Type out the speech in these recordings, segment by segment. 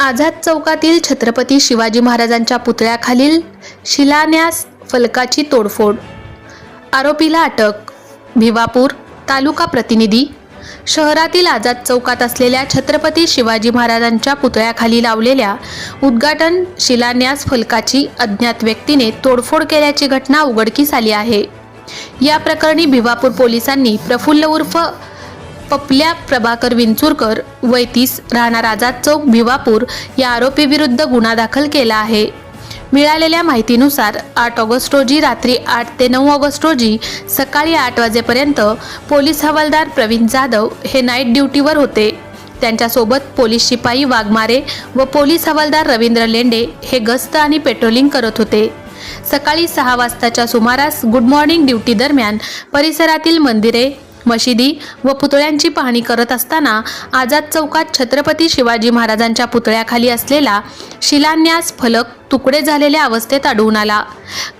आझाद चौकातील छत्रपती शिवाजी महाराजांच्या पुतळ्याखालील शिलान्यास फलकाची तोडफोड. आरोपीला अटक. भिवापूर तालुका प्रतिनिधी. शहरातील आझाद चौकात असलेल्या छत्रपती शिवाजी महाराजांच्या पुतळ्याखाली लावलेल्या उद्घाटन शिलान्यास फलकाची अज्ञात व्यक्तीने तोडफोड केल्याची घटना उघडकीस आली आहे. या प्रकरणी भिवापूर पोलिसांनी प्रफुल्ल उर्फ पपल्या प्रभाकर विंचुरकर वय तीस राहणार आझाद चौक भिवापूर या आरोपीविरुद्ध गुन्हा दाखल केला आहे. मिळालेल्या माहितीनुसार आठ ऑगस्ट रोजी रात्री आठ ते नऊ ऑगस्ट रोजी सकाळी आठ वाजेपर्यंत पोलीस हवालदार प्रवीण जाधव हे नाईट ड्युटीवर होते. त्यांच्यासोबत पोलीस शिपाई वाघमारे व पोलीस हवालदार रवींद्र लेंडे हे गस्त आणि पेट्रोलिंग करत होते. सकाळी सहा वाजताच्या सुमारास गुड मॉर्निंग ड्युटी दरम्यान परिसरातील मंदिरे मशिदी व पुतळ्यांची पाहणी करत असताना आझाद चौकात छत्रपती शिवाजी महाराजांच्या पुतळ्याखाली असलेला शिलान्यास फलक तुकडे झालेल्या अवस्थेत आढळून आला.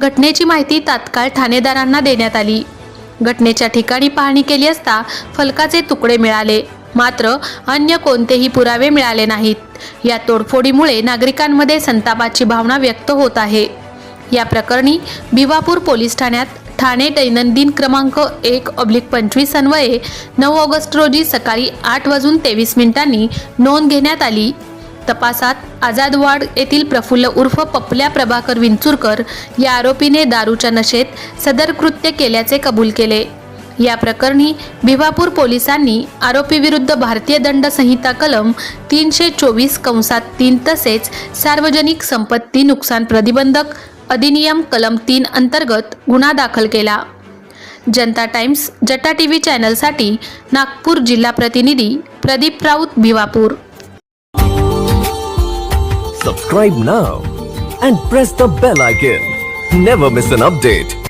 घटनेची माहिती तात्काळ ठाणेदारांना देण्यात आली. घटनेच्या ठिकाणी पाहणी केली असता फलकाचे तुकडे मिळाले. मात्र अन्य कोणतेही पुरावे मिळाले नाहीत. या तोडफोडीमुळे नागरिकांमध्ये संतापाची भावना व्यक्त होत आहे. या प्रकरणी भिवापूर पोलीस ठाण्यात ठाणे दैनंदिन क्रमांक एक ऑब्लिक पंचवीस अन्वये नऊ ऑगस्ट रोजी सकाळी आठ वाजून तेवीस मिनिटांनी नोंद घेण्यात आली. तपासात आझादवाड येथील प्रफुल्ल उर्फ पपल्या प्रभाकर विंचुरकर या आरोपीने दारूच्या नशेत सदर कृत्य केल्याचे कबूल केले. या प्रकरणी भिवापूर पोलिसांनी आरोपीविरुद्ध भारतीय दंड संहिता कलम तीनशे चोवीस कंसात तीन तसेच सार्वजनिक संपत्ती नुकसान प्रतिबंधक अधिनियम कलम तीन अंतर्गत गुन्हा दाखल केला. जनता टाइम्स जटा टी व्ही चॅनलसाठी नागपूर जिल्हा प्रतिनिधी Pradeep Raut Bhiwapur. Subscribe now and press the bell icon never miss an update